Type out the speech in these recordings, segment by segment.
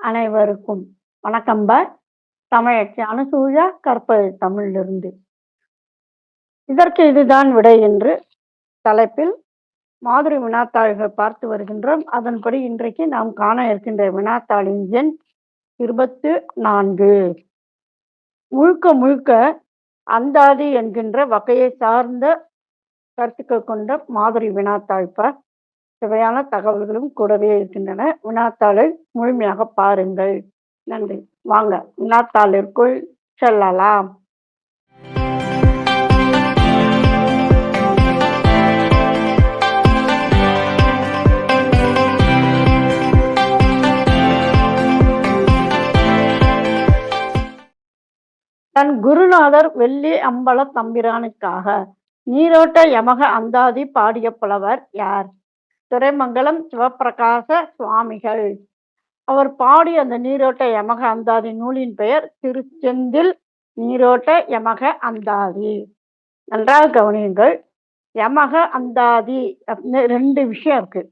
அனைவருக்கும் வணக்கம்ப தமிழச்சி அனுசூயா கற்பது தமிழிலிருந்து. இதற்கு இதுதான் விடை என்று தலைப்பில் மாதிரி வினாத்தாள்கள் பார்த்து வருகின்றோம். அதன்படி இன்றைக்கு நாம் காண இருக்கின்ற வினாத்தாளின் எண் இருபத்து நான்கு. முழுக்க முழுக்க அந்தாதி என்கின்ற வகையை சார்ந்த கருத்துக்கள் கொண்ட மாதிரி வினாத்தாழ்ப்ப தேவையான தகவல்களும் கூடவே இருக்கின்றன. வினாத்தாளை முழுமையாக பாருங்கள். நன்றி. வாங்க வினாத்தாளிற்குள் செல்லலாம். தன் குருநாதர் வெள்ளி அம்பல தம்பிரானுக்காக நீரோட்ட யமக அந்தாதி பாடிய புலவர் யார்? துறைமங்கலம் சிவப்பிரகாச சுவாமிகள். அவர் பாடிய அந்த நீரோட்ட யமக அந்தாதி நூலின் பெயர் திருச்செந்தில் நீரோட்ட யமக அந்தாதி. நன்றாக கவனியுங்கள் யமக அந்தாதி அப்படின்னு ரெண்டு விஷயம் இருக்கு.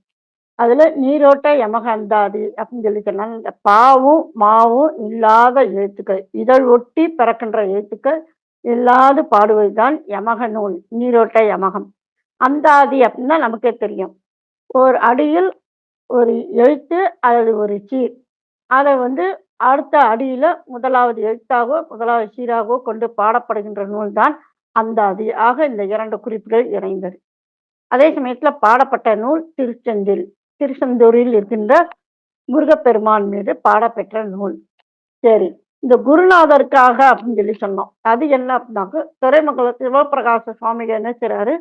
அதுல நீரோட்ட யமக அந்தாதி அப்படின்னு சொல்லி சொன்னாங்க இந்த பாவும் மாவும் இல்லாத எழுத்துக்கள் இதழ் ஒட்டி பிறக்கின்ற எழுத்துக்கள் இல்லாது பாடுவதுதான் யமக நூல் நீரோட்ட யமகம். அந்தாதி அப்படின்னா நமக்கே தெரியும். ஒரு அடியில் ஒரு எழுத்து அல்லது ஒரு சீர். அதை வந்து அடுத்த அடியில் முதலாவது எழுத்தாகவோ முதலாவது சீராகவோ கொண்டு பாடப்படுகின்ற நூல் தான் அந்தாதி இந்த இரண்டு குறிப்புகள் இணைந்தது. அதே சமயத்தில் பாடப்பட்ட நூல் திருச்செந்தில். திருச்செந்தூரில் இருக்கின்ற முருகப்பெருமான் மீது பாடப்பெற்ற நூல். சரி இந்த குருநாதருக்காக அப்படின்னு சொல்லி சொன்னோம். அது என்ன அப்படின்னாக்க துறைமங்கல சிவபிரகாச சுவாமிகள் என்ன செய்றாரு?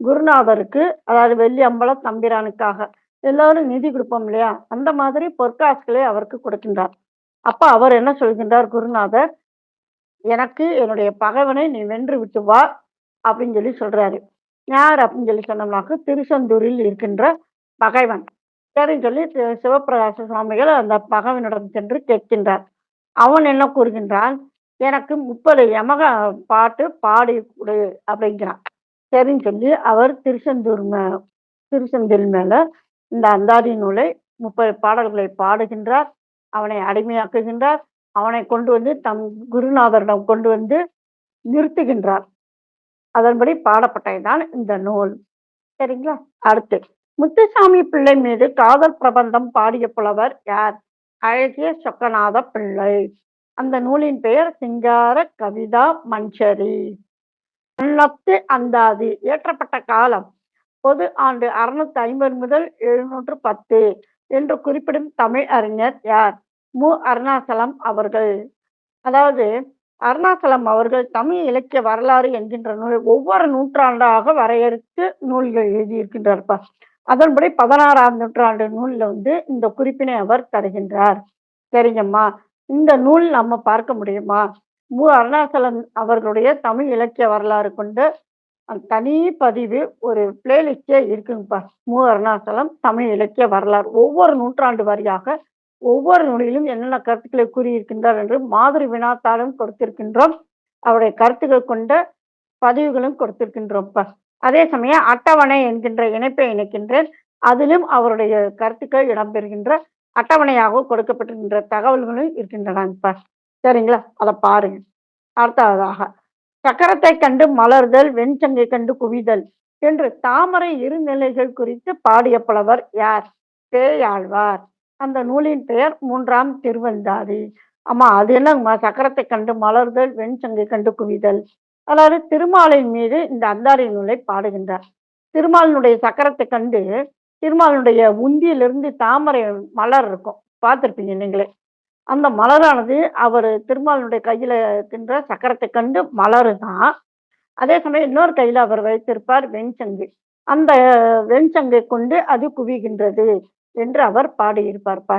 குருநாதருக்கு அதாவது வெள்ளி அம்பலம் தம்பிரானுக்காக எல்லாரும் நிதி கொடுப்போம் இல்லையா? அந்த மாதிரி பொற்காசுகளை அவருக்கு கொடுக்கின்றார். அப்ப அவர் என்ன சொல்கின்றார்? குருநாதர் எனக்கு என்னுடைய பகைவனை நீ வென்று விட்டு வா அப்படின்னு சொல்லி சொல்றாரு. யார் அப்படின்னு சொல்லி சொன்னோம்னாக்க திருச்செந்தூரில் இருக்கின்ற பகைவன். சரின்னு சொல்லி சிவபிரகாச சுவாமிகள் அந்த பகைவனிடம் சென்று கேட்கின்றார். அவன் என்ன கூறுகின்றான்? எனக்கு முப்பது யமக பாட்டு பாடி கொடு அப்படிங்கிறான். சரின்னு சொல்லி அவர் திருச்செந்தூர் மே திருச்செந்தூர் மேல இந்த அந்தாதி நூலை முப்பது பாடல்களை பாடுகின்றார் அவனை அடிமையாக்குகின்றார் அவனை கொண்டு வந்து தம் குருநாதரிடம் கொண்டு வந்து நிறுத்துகின்றார். அதன்படி பாடப்பட்டதுதான் இந்த நூல். சரிங்களா? அடுத்து முத்துசாமி பிள்ளை மீது காதல் பிரபந்தம் பாடிய புலவர் யார்? அழகிய சொக்கநாத பிள்ளை. அந்த நூலின் பெயர் சிங்கார கவிதா மஞ்சரி. பன்னத்து அந்தாதி. இயற்றப்பட்ட காலம் பொது ஆண்டு அறுநூத்தி ஐம்பது முதல் எழுநூற்று பத்து என்று குறிப்பிடும் தமிழ் அறிஞர் யார்? மு. அருணாசலம் அவர்கள். அதாவது அருணாசலம் அவர்கள் தமிழ் இலக்கிய வரலாறு என்கின்ற நூலை ஒவ்வொரு நூற்றாண்டாக வரையறுத்து நூல்கள் எழுதியிருக்கின்றார்ப்பா. அதன்படி பதினாறாம் நூற்றாண்டு நூலில் வந்து இந்த குறிப்பினை அவர் தருகின்றார். சரிங்கம்மா. இந்த நூல் நம்ம பார்க்க முடியுமா? மு. அருணாசலம் அவர்களுடைய தமிழ் இலக்கிய வரலாறு கொண்ட தனி பதிவு ஒரு பிளேலிஸ்டே இருக்குங்கப்பா. மு. அருணாசலம் தமிழ் இலக்கிய வரலாறு. ஒவ்வொரு நூற்றாண்டு வாரியாக ஒவ்வொரு நூலிலும் என்னென்ன கருத்துக்களை கூறியிருக்கின்றார் என்று மாதிரி வினாத்தாளும் கொடுத்திருக்கின்றோம். அவருடைய கருத்துக்கள் கொண்ட பதிவுகளும் கொடுத்திருக்கின்றோம்ப்பா. அதே சமயம் அட்டவணை என்கின்ற இணைப்பை இணைக்கின்றேன். அதிலும் அவருடைய கருத்துக்கள் இடம்பெறுகின்ற அட்டவணையாக கொடுக்கப்பட்டிருக்கின்ற தகவல்களும் இருக்கின்றனப்பா சரிங்களா? அதை பாருங்க. அடுத்ததாக சக்கரத்தை கண்டு மலர்தல் வெண்சங்கை கண்டு குவிதல் என்று தாமரை இருநிலைகள் குறித்து பாடிய புலவர் யார்? பேயாழ்வார். அந்த நூலின் பெயர் மூன்றாம் திருவந்தாதி. ஆமா அது என்னங்கம்மா? சக்கரத்தை கண்டு மலர்தல் வெண்சங்கை கண்டு குவிதல். அதாவது திருமாலின் மீது இந்த அந்தாரி நூலை பாடுகின்றார். திருமாலினுடைய சக்கரத்தை கண்டு திருமாலினுடைய உந்தியிலிருந்து தாமரை மலர் இருக்கும். பார்த்திருப்பீங்க நீங்களே. அந்த மலரானது அவர் திருமாலினுடைய கையில இருக்கின்ற சக்கரத்தை கண்டு மலருதான் அதே சமயம் இன்னொரு கையில் அவர் வைத்திருப்பார் வெண்சங்கு. அந்த வெண்சங்கை கொண்டு அது குவிகின்றது என்று அவர் பாடியிருப்பார்ப்பா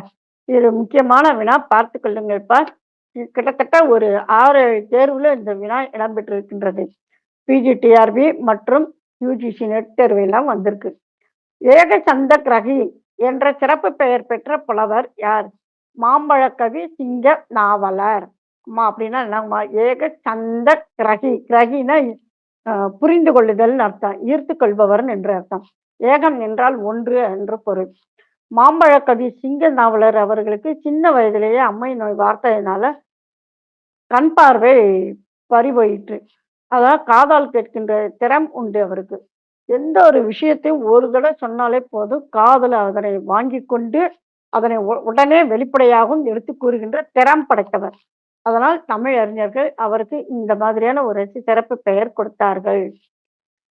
இது முக்கியமான வினா பார்த்து கொள்ளுங்கள் பார் கிட்டத்தட்ட ஒரு ஆறு தேர்வுல இந்த வினா இடம்பெற்றிருக்கின்றது. பிஜிடிஆர்பி மற்றும் யூஜிசி நெட் தேர்வு எல்லாம் வந்திருக்கு. ஏகசந்த கிரகி என்ற சிறப்பு பெயர் பெற்ற புலவர் யார்? மாம்பழக்கவி சிங்க நாவலர். அம்மா அப்படின்னா என்னங்கம்மா? ஏக சந்த கிரகி கிரகினா புரிந்து கொள்ளுதல்னு அர்த்தம். ஈர்த்து கொள்பவர்னு என்று அர்த்தம். ஏகம் என்றால் ஒன்று என்று பொருள். மாம்பழக்கவி சிங்க நாவலர் அவர்களுக்கு சின்ன வயதிலேயே அம்மை நோய் வார்த்தையினால கண் பார்வை பறிபோயிற்று. அதான் காதால் கேட்கின்ற திறம் உண்டு அவருக்கு. எந்த ஒரு விஷயத்தையும் ஒரு தடவை சொன்னாலே போதும் காதல் அதனை வாங்கி கொண்டு அதனை உ- உடனே வெளிப்படையாகவும் எடுத்து கூறுகின்ற திறம் படைத்தவர். அதனால் தமிழ் அறிஞர்கள் அவருக்கு இந்த மாதிரியான ஒரு சிறப்பு பெயர் கொடுத்தார்கள்.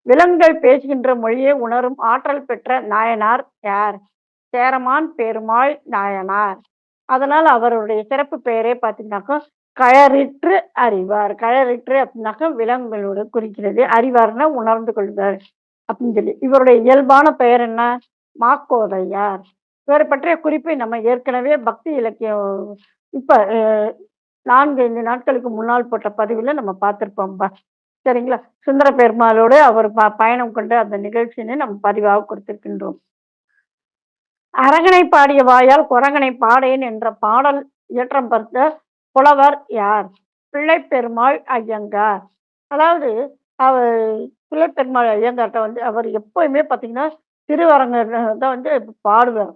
விலங்குகள் பேசுகின்ற மொழியை உணரும் ஆற்றல் பெற்ற நாயனார் யார்? சேரமான் பெருமாள் நாயனார். அதனால் அவருடைய சிறப்பு பெயரே பார்த்தீங்கன்னாக்கா கழறிற்று அறிவார். கழறிற்று அப்படின்னாக்கா விலங்குகளோடு குறிக்கிறது. அறிவார்னா உணர்ந்து கொள்வார் அப்படின்னு சொல்லி. இவருடைய இயல்பான பெயர் என்ன? மாக்கோதையார். இவரை பற்றிய குறிப்பை நம்ம ஏற்கனவே பக்தி இலக்கியம் இப்ப அஹ், நான்கு ஐந்து நாட்களுக்கு முன்னால் போட்ட பதிவில் நம்ம பார்த்திருப்போம்பா சரிங்களா? சுந்தர பெருமாளோடு அவர் ப- பயணம் கொண்ட அந்த நிகழ்ச்சியினை நம்ம பதிவாக கொடுத்திருக்கின்றோம். அரங்கனை பாடிய வாயால் குரங்கனை பாடேன் என்ற பாடல் இயற்றம் பார்த்த புலவர் யார்? பிள்ளை பெருமாள் ஐயங்கார். அதாவது அவர் பிள்ளை பெருமாள் ஐயங்கார்ட்ட வந்து அவர் எப்பவுமே பார்த்தீங்கன்னா திருவரங்க தான் வந்து பாடுவார்.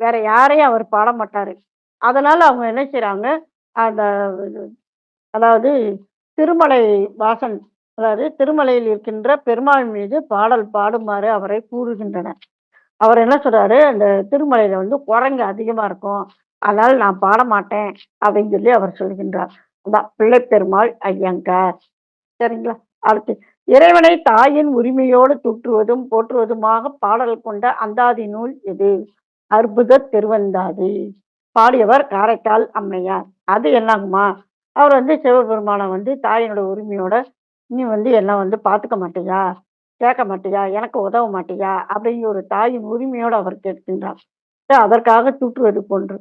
வேற யாரையும் அவர் பாட மாட்டாரு. அதனால அவங்க என்ன செய்யறாங்க அந்த அதாவது திருமலை வாசன் அதாவது திருமலையில் இருக்கின்ற பெருமாள் மீது பாடல் பாடுமாறு அவரை கூறுகின்றனர். அவர் என்ன சொல்றாரு அந்த திருமலையில வந்து குரங்கு அதிகமா இருக்கும் அதனால நான் பாட மாட்டேன் அப்படின்னு சொல்லி அவர் சொல்கின்றார். அதான் பிள்ளை பெருமாள் ஐயங்கார். சரிங்களா? அடுத்து இறைவனை தாயின் உரிமையோடு தூற்றுவதும் போற்றுவதுமாக பாடல் கொண்ட அந்தாதி நூல் எது? அற்புத திருவந்தாதி. பாடியவர் காரைக்கால் அம்மையார். அது என்னங்குமா அவர் வந்து சிவபெருமானை வந்து தாயினோட உரிமையோட நீ வந்து எல்லாம் வந்து பார்த்துக்க மாட்டியா? கேட்க மாட்டியா? எனக்கு உதவ மாட்டியா? அப்படிங்கிற ஒரு தாயின் உரிமையோடு அவர் கேட்கின்றார். அதற்காக தூற்றுவது போன்று.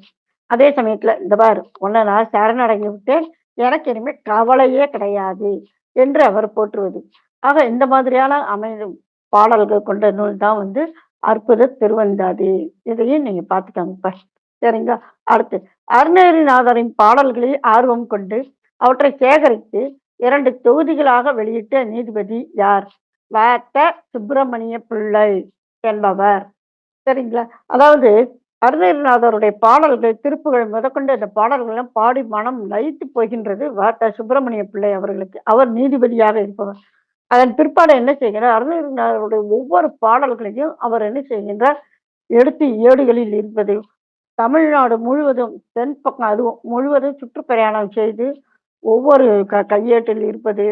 அதே சமயத்துல இந்த பார் உன்னை நான் சரணடைந்து விட்டேன். எனக்கு இனிமேல் கவலையே கிடையாது என்று அவர் போற்றுவது. ஆக இந்த மாதிரியான அமைந்த பாடல்கள் கொண்ட நூல் தான் வந்து அற்புத திருவந்தாதி. இதையும் நீங்க பார்த்துக்கோங்கப்பா சரிங்களா? அடுத்து அருணகிரிநாதரின் பாடல்களில் ஆர்வம் கொண்டு அவற்றை சேகரித்து இரண்டு தொகுதிகளாக வெளியிட்ட நீதிபதி யார்? வேத்த சுப்பிரமணிய பிள்ளை என்பவர். சரிங்களா? அதாவது அருணகிரிநாதருடைய பாடல்கள் திருப்புகள் முதற்கொண்டு அந்த பாடல்களெல்லாம் பாடி மனம் லயித்து போகின்றது வாட்ட சுப்பிரமணிய பிள்ளை அவர்களுக்கு. அவர் நீதிபதியாக இருப்பவர். அதன் பிற்பாடு என்ன செய்கிறார்? அருணகிரிநாதருடைய ஒவ்வொரு பாடல்களையும் அவர் என்ன செய்கின்றார்? எடுத்து ஏடுகளில் இருப்பது. தமிழ்நாடு முழுவதும் தென் பக்கம் அதுவும் முழுவதும் சுற்றுப்பிரயாணம் செய்து ஒவ்வொரு க கையேட்டில் இருப்பது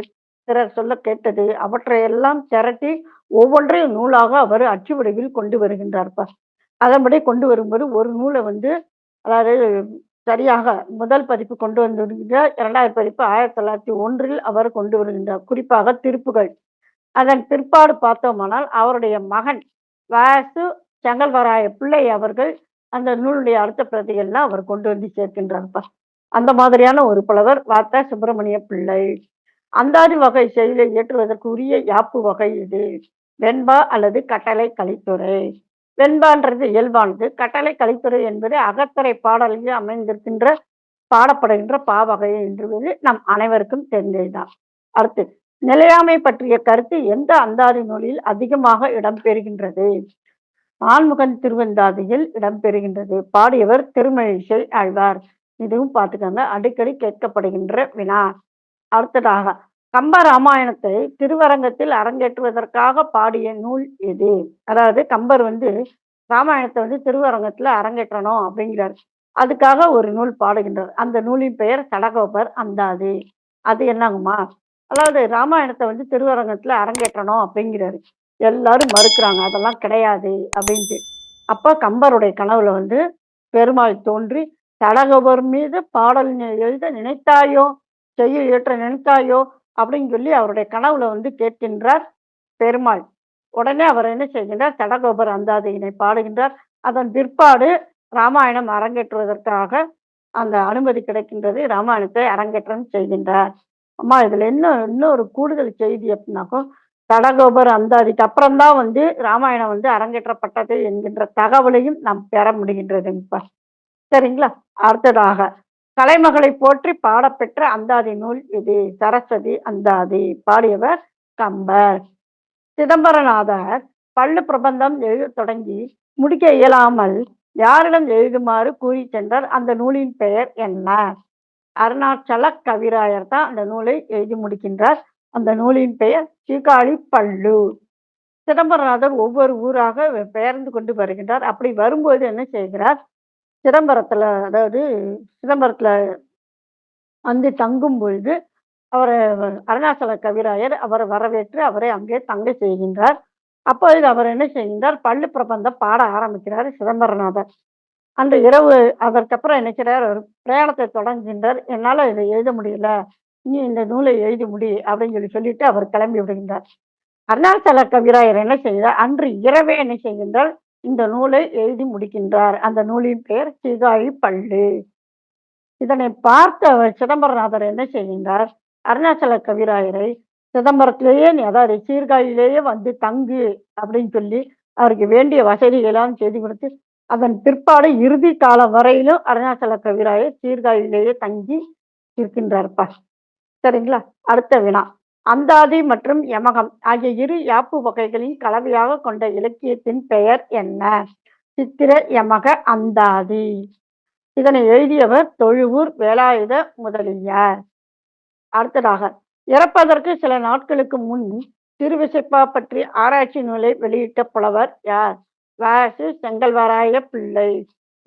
பிறர் சொல்ல கேட்டது அவற்றையெல்லாம் திரட்டி ஒவ்வொன்றையும் நூலாக அவர் அச்சுவடிவில் கொண்டு வருகின்றார்ப்பா. அதன்படி கொண்டு வரும்போது ஒரு நூலை வந்து அதாவது சரியாக முதல் பதிப்பு கொண்டு வந்துவிடுகின்றார் இரண்டாவது பதிப்பு ஆயிரத்தி தொள்ளாயிரத்தி ஒன்றில் அவர் கொண்டு வருகின்றார். குறிப்பாக திருப்புகள். அதன் பிற்பாடு பார்த்தோமானால் அவருடைய மகன் வாசு செங்கல்வராய பிள்ளை அவர்கள் அந்த நூலுடைய அடுத்த பிரதிகள்லாம் அவர் கொண்டு வந்து சேர்க்கின்றார்ப்பா. அந்த மாதிரியான ஒரு புலவர் வார்த்தா சுப்பிரமணிய பிள்ளை. அந்தாதி வகை செயலை இயற்றுவதற்கு உரிய யாப்பு வகை இது. வெண்பா அல்லது கட்டளை கலித்துறை. வெண்பான்றது இயல்பானது. கட்டளை கலித்துறை என்பது அகத்துறை பாடலில் அமைந்திருக்கின்ற பாடப்படுகின்ற பாவகை என்பது நம் அனைவருக்கும் தெரிந்ததுதான். அடுத்து நிலையாமை பற்றிய கருத்து எந்த அந்தாதி நூலில் அதிகமாக இடம்பெறுகின்றது? ஆண்முகன் திருவந்தாதியில் இடம்பெறுகின்றது. பாடியவர் திருமழிசை ஆழ்வார். இதுவும் பார்த்துக்கோங்க. அடிக்கடி கேட்கப்படுகின்ற வினா. அடுத்ததாக கம்ப ராமாயணத்தை திருவரங்கத்தில் அரங்கேற்றுவதற்காக பாடிய நூல் எது? அதாவது கம்பர் வந்து ராமாயணத்தை வந்து திருவரங்கத்துல அரங்கேற்றணும் அப்படிங்கிறார். அதுக்காக ஒரு நூல் பாடுகின்றார். அந்த நூலின் பெயர் சடகோபர் அந்தாது. அது என்னங்கம்மா? அதாவது ராமாயணத்தை வந்து திருவரங்கத்துல அரங்கேற்றணும் அப்படிங்கிறாரு. எல்லாரும் மறுக்கிறாங்க அதெல்லாம் கிடையாது அப்படின்ட்டு. அப்போ கம்பருடைய கனவுல வந்து பெருமாள் தோன்றி சடகோபர் மீது பாடல் எழுத நினைத்தாயோ? செய்ய இயற்ற நினைத்தாயோ? அப்படின்னு சொல்லி அவருடைய கனவுல வந்து கேட்கின்றார் பெருமாள். உடனே அவர் என்ன செய்கின்றார்? சடகோபர் அந்தாதியினை பாடுகின்றார். அதன் பிற்பாடு ராமாயணம் அரங்கேற்றுவதற்காக அந்த அனுமதி கிடைக்கின்றது. ராமாயணத்தை அரங்கேற்றம் செய்கின்றார். அம்மா இதுல என்ன இன்னொரு கூடுதல் செய்தி அப்படின்னாக்கும் தடகோபர் அந்தாதிக்கு அப்புறம்தான் வந்து ராமாயணம் வந்து அரங்கேற்றப்பட்டது என்கின்ற தகவலையும் நாம் பெற முடிகின்றதுப்பா சரிங்களா? அடுத்ததாக கலைமகளை போற்றி பாடப்பெற்ற அந்தாதி நூல் இது. சரஸ்வதி அந்தாதி. பாடியவர் கம்பர். சிதம்பரநாதர் பள்ளு பிரபந்தம் எழுதத் தொடங்கி முடிக்க இயலாமல் யாரிடம் எழுதுமாறு கூறி சென்றார். அந்த நூலின் பெயர் என்ன? அருணாச்சல கவிராயர் தான் அந்த நூலை எழுதி முடிக்கின்றார். அந்த நூலின் பெயர் சீகாழி பள்ளு. சிதம்பரநாதர் ஒவ்வொரு ஊராக பெயர்ந்து கொண்டு வருகின்றார். அப்படி வரும்போது என்ன செய்கிறார்? சிதம்பரத்துல அதாவது சிதம்பரத்துல வந்து தங்கும் பொழுது அவரை அருணாச்சல கவிராயர் அவரை வரவேற்று அவரை அங்கே தங்க செய்கின்றார். அப்பொழுது அவர் என்ன செய்கின்றார்? பள்ளு பிரபந்தம் பாட ஆரம்பிக்கிறார் சிதம்பரநாதர். அன்று இரவு அதற்கப்புறம் என்ன செய்றார்? ஒரு பிரயாணத்தை தொடங்குகின்றார். என்னால இதை எழுத முடியல. நீ இந்த நூலை எழுதி முடி அப்படின்னு சொல்லி சொல்லிட்டு அவர் கிளம்பி விடுகின்றார். அருணாச்சல கவிராயர் என்ன செய்கிறார் அன்று இரவே என்ன செய்கின்றார்? இந்த நூலை எழுதி முடிக்கின்றார். அந்த நூலின் பெயர் சிகாழி பள்ளு. இதனை பார்த்த சிதம்பரநாதர் என்ன செய்கின்றார்? அருணாச்சல கவிராயரை சிதம்பரத்திலேயே நீ அதாவது சீர்காழியிலேயே வந்து தங்கு அப்படின்னு சொல்லி அவருக்கு வேண்டிய வசதிகளாம் செய்து கொடுத்து அதன் பிற்பாடு இறுதி காலம் வரையிலும் அருணாச்சல கவிராயர் சீர்காழியிலேயே தங்கி இருக்கின்றார்ப்பா சரிங்களா? அடுத்த வினா. அந்தாதி மற்றும் யமகம் ஆகிய இரு யாப்பு வகைகளின் கலவையாக கொண்ட இலக்கியத்தின் பெயர் என்ன? சித்திர யமக அந்தாதி. இதனை எழுதியவர் தொழுவூர் வேலாயுத முதலியார். அடுத்ததாக இறப்பதற்கு சில நாட்களுக்கு முன் திருவிசைப்பா பற்றி ஆராய்ச்சி நூலை வெளியிட்ட புலவர் யார்? வாசு செங்கல்வராய பிள்ளை.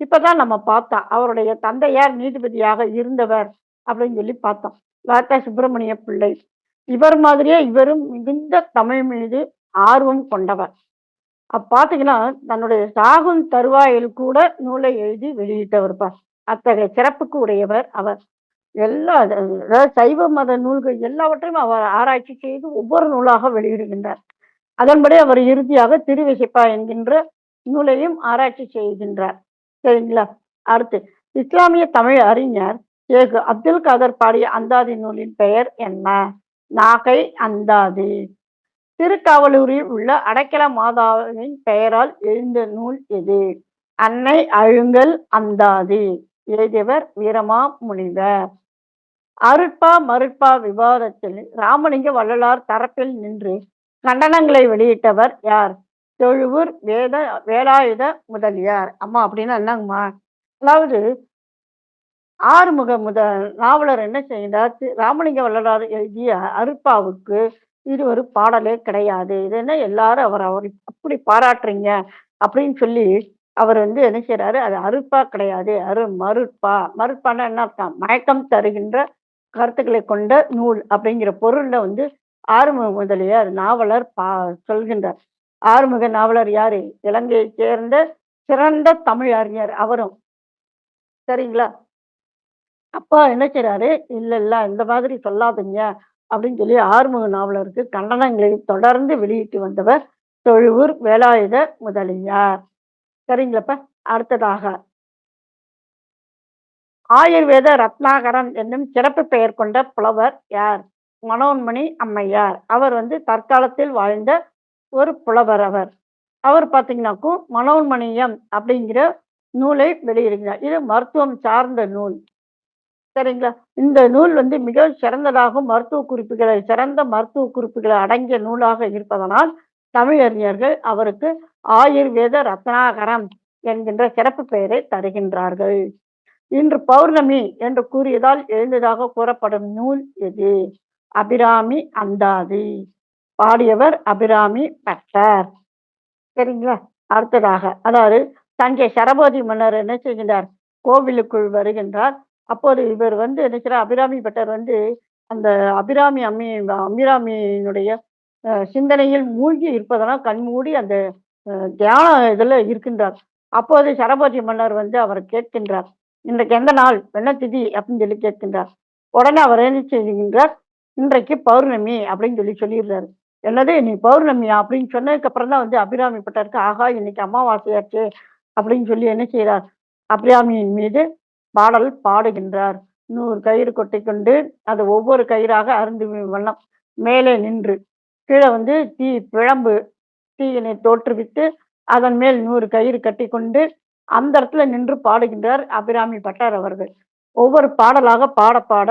இப்பதான் நம்ம பார்த்தோம் அவருடைய தந்தையார் நீதிபதியாக இருந்தவர் அப்படின்னு சொல்லி பார்த்தோம். வார்த்தா சுப்பிரமணிய பிள்ளை. இவர் மாதிரியே இவரும் மிகுந்த தமிழ் மீது ஆர்வம் கொண்டவர். அப்ப பாத்தீங்கன்னா தன்னுடைய சாகும் தருவாயில் கூட நூலை எழுதி வெளியிட்டவர் பார் அத்தகைய சிறப்புக்கு உடையவர் அவர். எல்லா அதாவது சைவ மத நூல்கள் எல்லாவற்றையும் அவர் ஆராய்ச்சி செய்து ஒவ்வொரு நூலாக வெளியிடுகின்றார். அதன்படி அவர் இறுதியாக திருவிசைப்பா என்கின்ற நூலையும் ஆராய்ச்சி செய்கின்றார். சரிங்களா? அடுத்து இஸ்லாமிய தமிழ் அறிஞர் ஷேக் அப்துல் காதர் பாடிய அந்தாதி நூலின் பெயர் என்ன? நாகை அந்தாது. திருக்காவலூரில் உள்ள அடைக்கல மாதாவின் பெயரால் எழுந்த நூல் எது? அன்னை அழுங்கல் அந்தாது. எழுதியவர் வீரமா முனிவர். அருட்பா மருட்பா விவாதத்தில் ராமலிங்க வள்ளலார் தரப்பில் நின்று கண்டனங்களை வெளியிட்டவர் யார்? தொழுவூர் வேத வேலாயுத முதலியார். அம்மா அப்படின்னா என்னங்கம்மா? அதாவது ஆறுமுக முத நாவலர் என்ன செய்கிறார் ராமலிங்க வள்ளலார் எழுதிய அருப்பாவுக்கு இது ஒரு பாடலே கிடையாது. இது என்ன எல்லாரும் அவர் அவர் அப்படி பாராட்டுறீங்க அப்படின்னு சொல்லி அவர் வந்து என்ன செய்கிறாரு அது அருப்பா கிடையாது. அரு மறுப்பா மறுப்பானா என்ன அர்த்தம்? மயக்கம் தருகின்ற கருத்துக்களை கொண்ட நூல் அப்படிங்கிற பொருள்ல வந்து ஆறுமுக முதலியார் நாவலர் பா சொல்கின்றார். ஆறுமுக நாவலர் யாரு? இலங்கையைச் சேர்ந்த சிறந்த தமிழ் அறிஞர் அவரும். சரிங்களா? அப்பா என்ன செய்றாரு? இல்ல இல்ல இந்த மாதிரி சொல்லாதீங்க அப்படின்னு சொல்லி ஆறுமுக நாவலருக்கு கண்டனங்களை தொடர்ந்து வெளியிட்டு வந்தவர் தொழுவூர் வேலாயுத முதலியார். சரிங்களப்ப அடுத்ததாக. ஆயுர்வேத ரத்னாகரன் என்னும் சிறப்பு பெயர் கொண்ட புலவர் யார்? மனோன்மணி அம்மையார். அவர் வந்து தற்காலத்தில் வாழ்ந்த ஒரு புலவர் அவர். அவர் பார்த்தீங்கன்னாக்கும் மனோன்மணியம் அப்படிங்கிற நூலை வெளியிடுகிறார். இது மருத்துவம் சார்ந்த நூல். சரிங்களா? இந்த நூல் வந்து மிக சிறந்ததாக மருத்துவ குறிப்புகளை சிறந்த மருத்துவ குறிப்புகளை அடங்கிய நூலாக இருப்பதனால் தமிழறிஞர்கள் அவருக்கு ஆயுர்வேத ரத்னாகரம் என்கின்ற சிறப்பு பெயரை தருகின்றார்கள். இன்று பௌர்ணமி என்று கூறியதால் எழுந்ததாக கூறப்படும் நூல் எது? அபிராமி அந்தாதி. பாடியவர் அபிராமி பட்டர். சரிங்களா? அடுத்ததாக அதாவது தஞ்சை சரபோதி மன்னர் என்ன செய்கின்றார்? கோவிலுக்குள் வருகின்றார். அப்போது இவர் வந்து என்ன அபிராமி பட்டர் வந்து அந்த அபிராமி அம்மி அபிராமியினுடைய அஹ், சிந்தனையில் மூழ்கி இருப்பதனால் கண்மூடி அந்த தியான இதில் இருக்கின்றார். அப்போது சரபோஜி மன்னர் வந்து அவர் கேட்கின்றார். இன்றைக்கு எந்த நாள்? என்ன திதி? அப்படின்னு சொல்லி கேட்கின்றார். உடனே அவர் என்ன செய்கின்றார்? இன்றைக்கு பௌர்ணமி அப்படின்னு சொல்லி சொல்லிடுறாரு. என்னது? நீ பௌர்ணமியா? அப்படின்னு சொன்னதுக்கு அப்புறம் தான் வந்து அபிராமி பட்டருக்கு ஆகா இன்னைக்கு அமாவாசையாச்சு அப்படின்னு சொல்லி என்ன செய்கிறார் அபிராமியின் மீது பாடல் பாடுகின்றார். நூறு கயிறு கொட்டி கொண்டு அது ஒவ்வொரு கயிறாக அருந்து வண்ணம். மேலே நின்று கீழே வந்து தீ பிழம்பு தீயினை தோற்றுவித்து அதன் மேல் நூறு கயிறு கட்டி கொண்டு அந்த இடத்துல நின்று பாடுகின்றார் அபிராமி பட்டார் அவர்கள். ஒவ்வொரு பாடலாக பாட பாட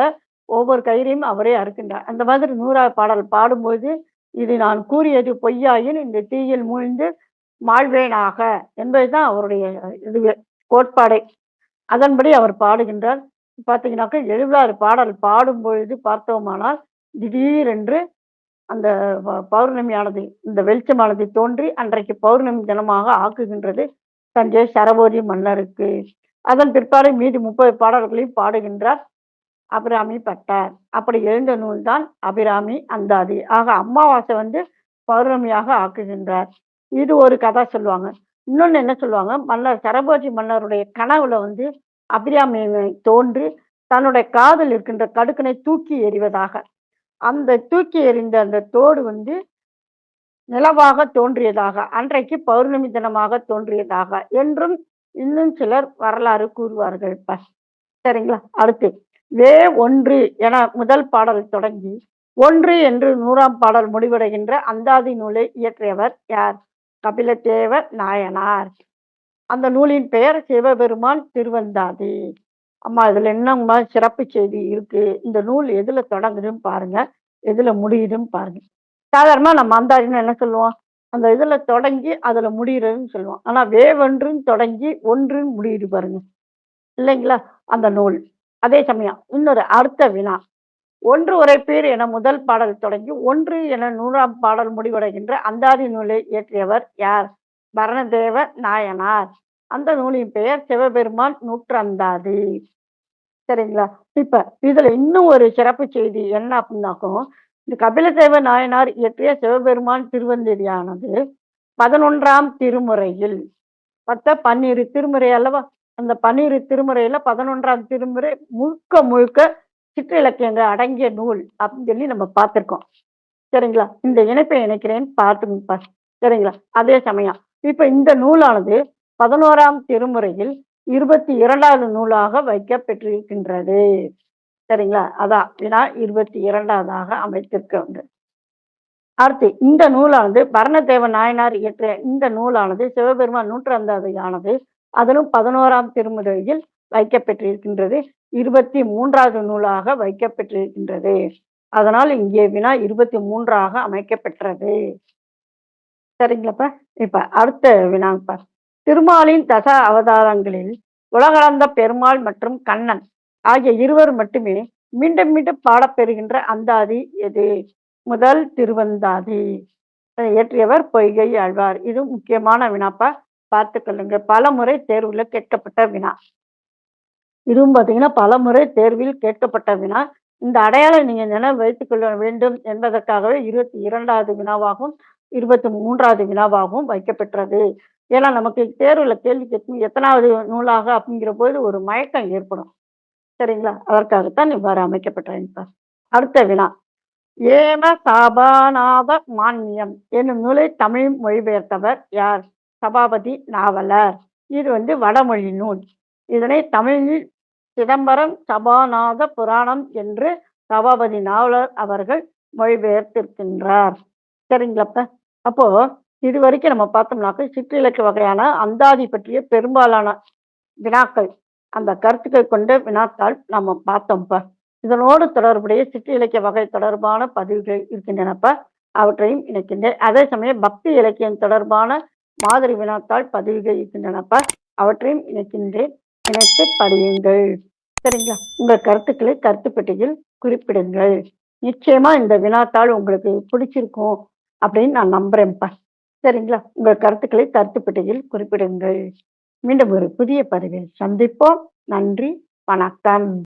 ஒவ்வொரு கயிறையும் அவரே அறுக்கின்றார். அந்த மாதிரி நூறாவது பாடல் பாடும்போது இது நான் கூறியது பொய்யாயின் இந்த தீயில் மூழ்ந்து மாழ்வேனாக என்பதுதான் அவருடைய இதுவே கோட்பாடே. அதன்படி அவர் பாடுகின்றார். பார்த்தீங்கன்னாக்கா எழுபதாறு பாடல் பாடும் பொழுது பார்த்தோமானால் திடீரென்று அந்த ப- பௌர்ணமியானது இந்த வெளிச்சமானது தோன்றி அன்றைக்கு பௌர்ணமி தினமாக ஆக்குகின்றது தஞ்சை சரபோதி மன்னருக்கு. அதன் பிற்பாடு மீதி முப்பது பாடல்களையும் பாடுகின்றார் அபிராமி பட்டார். அப்படி எழுந்த நூல் தான் அபிராமி அந்தாதி. ஆக அமாவாசை வந்து பௌர்ணமியாக ஆக்குகின்றார். இது ஒரு கதை சொல்லுவாங்க. இன்னொன்னு என்ன சொல்லுவாங்க? மன்னர் சரபோஜி மன்னருடைய கனவுல வந்து அபிராமி தோன்றி தன்னுடைய காதல் இருக்கின்ற கடுக்கனை தூக்கி எறிவதாக. அந்த தூக்கி எறிந்த அந்த தோடு வந்து நிலவாக தோன்றியதாக அன்றைக்கு பௌர்ணமி தினமாக தோன்றியதாக என்றும் இன்னும் சிலர் வரலாறு கூறுவார்கள். இப்ப சரிங்களா? அடுத்து வே ஒன்று என முதல் பாடல் தொடங்கி ஒன்று என்று நூறாம் பாடல் முடிவடைகின்ற அந்தாதி நூலை இயற்றியவர் யார்? கபிலத்தேவர் நாயனார். அந்த நூலின் பெயர் சிவபெருமான் திருவந்தாதி. அம்மா இதுல என்னங்கம்மா சிறப்பு செய்தி இருக்கு? இந்த நூல் எதுல தொடங்குதுன்னு பாருங்க. எதுல முடியுதுன்னு பாருங்க. சாதாரணமா நம்ம அந்தாரின்னு என்ன சொல்லுவோம்? அந்த இதுல தொடங்கி அதுல முடியுறதுன்னு சொல்லுவோம். ஆனா வேவொன்றுன்னு தொடங்கி ஒன்றுன்னு முடியுது பாருங்க. இல்லைங்களா? அந்த நூல். அதே சமயம் இன்னொரு அடுத்த வினா. ஒன்று உரைப்பீர் என முதல் பாடல் தொடங்கி ஒன்று என நூறாம் பாடல் முடிவடைகின்ற அந்தாதி நூலை இயற்றியவர் யார்? பரணதேவ நாயனார். அந்த நூலின் பெயர் சிவபெருமான் நூற்றந்தாதி. சரிங்களா? இப்ப இதுல இன்னும் ஒரு சிறப்பு செய்தி என்ன அப்படின்னாக்கும் இந்த கபிலதேவ நாயனார் இயற்றிய சிவபெருமான் திருவந்ததியானது பதினொன்றாம் திருமுறையில். பத்த பன்னிரு திருமுறை அல்லவா? அந்த பன்னிரு திருமுறையில பதினொன்றாம் திருமுறை முழுக்க முழுக்க சிற்றிலக்கியங்கள் அடங்கிய நூல் அப்படின்னு சொல்லி நம்ம பார்த்திருக்கோம். சரிங்களா? இந்த இணைப்பை இணைக்கிறேன் பார்த்து சரிங்களா? அதே சமயம் இப்ப இந்த நூலானது பதினோராம் திருமுறையில் இருபத்தி இரண்டாவது நூலாக வைக்கப்பெற்றிருக்கின்றது. சரிங்களா? அதான் வினா இருபத்தி இரண்டாவதாக அமைத்திருக்க அடுத்து இந்த நூலானது பரணதேவ நாயனார் இயற்றிய இந்த நூலானது சிவபெருமான் நூற்றந்தாதியானது அதிலும் பதினோராம் திருமுறையில் வைக்கப்பெற்றிருக்கின்றது. இருபத்தி மூன்றாவது நூலாக வைக்கப்பெற்றிருக்கின்றது. அதனால் இங்கே வினா இருபத்தி மூன்றாக அமைக்கப்பெற்றது. சரிங்களாப்பா? இப்ப அடுத்த வினாங்கப்பா. திருமாலின் தச அவதாரங்களில் உலகளந்த பெருமாள் மற்றும் கண்ணன் ஆகிய இருவர் மட்டுமே மீண்டும் மீண்டும் பாடப்பெறுகின்ற அந்தாதி எது? முதல் திருவந்தாதி. இயற்றியவர் பொய்கை ஆழ்வார். இது முக்கியமான வினாப்பா. பார்த்துக்கொள்ளுங்க பல முறை தேர்வுல கேட்கப்பட்ட வினா. இதுவும் பார்த்தீங்கன்னா பலமுறை தேர்வில் கேட்கப்பட்ட வினா. இந்த அடையாளம் நீங்கள் நினைவு வைத்துக் கொள்ள வேண்டும் என்பதற்காகவே இருபத்தி இரண்டாவது வினாவாகவும் இருபத்தி மூன்றாவது வினாவாகவும் வைக்கப்பெற்றது. ஏன்னா நமக்கு தேர்வில் கேள்வி கேட்கும் எத்தனாவது நூலாக அப்படிங்கிற போது ஒரு மயக்கம் ஏற்படும். சரிங்களா? அதற்காகத்தான் இவ்வாறு அமைக்கப்பட்டது அடுத்த வினா. ஏம சபாநாத மான்யம் என்னும் நூலை தமிழ் மொழிபெயர்த்தவர் யார்? சபாபதி நாவலர். இது வந்து வடமொழி நூல். இதனை தமிழில் சிதம்பரம் சபாநாத புராணம் என்று சபாபதி நாவலர் அவர்கள் மொழிபெயர்த்திருக்கின்றார். சரிங்களாப்ப? அப்போ இது வரைக்கும் நம்ம பார்த்தோம்னாக்க சிற்றிலக்கிய வகையான அந்தாதி பற்றிய பெரும்பாலான வினாக்கள் அந்த கருத்துக்கள் கொண்ட வினாத்தாள் நம்ம பார்த்தோம்ப்பா. இதனோடு தொடர்புடைய சிற்றிலக்கிய வகை தொடர்பான பதிவுகள் இருக்கின்றனப்ப. அவற்றையும் இணைக்கின்றேன் அதே சமயம் பக்தி இலக்கியம் தொடர்பான மாதிரி வினாத்தாள் பதிவுகள் இருக்கின்றனப்ப. அவற்றையும் இணைக்கின்றேன். இணைத்து படியுங்கள். சரிங்களா? உங்கள் கருத்துக்களை கருத்து பெட்டியில் குறிப்பிடுங்கள். நிச்சயமா இந்த வினாத்தாள் உங்களுக்கு பிடிச்சிருக்கும் அப்படின்னு நான் நம்புறேன்ப்பா. சரிங்களா? உங்கள் கருத்துக்களை கருத்து பெட்டியில் குறிப்பிடுங்கள். மீண்டும் ஒரு புதிய பதிவில் சந்திப்போம். நன்றி. வணக்கம்.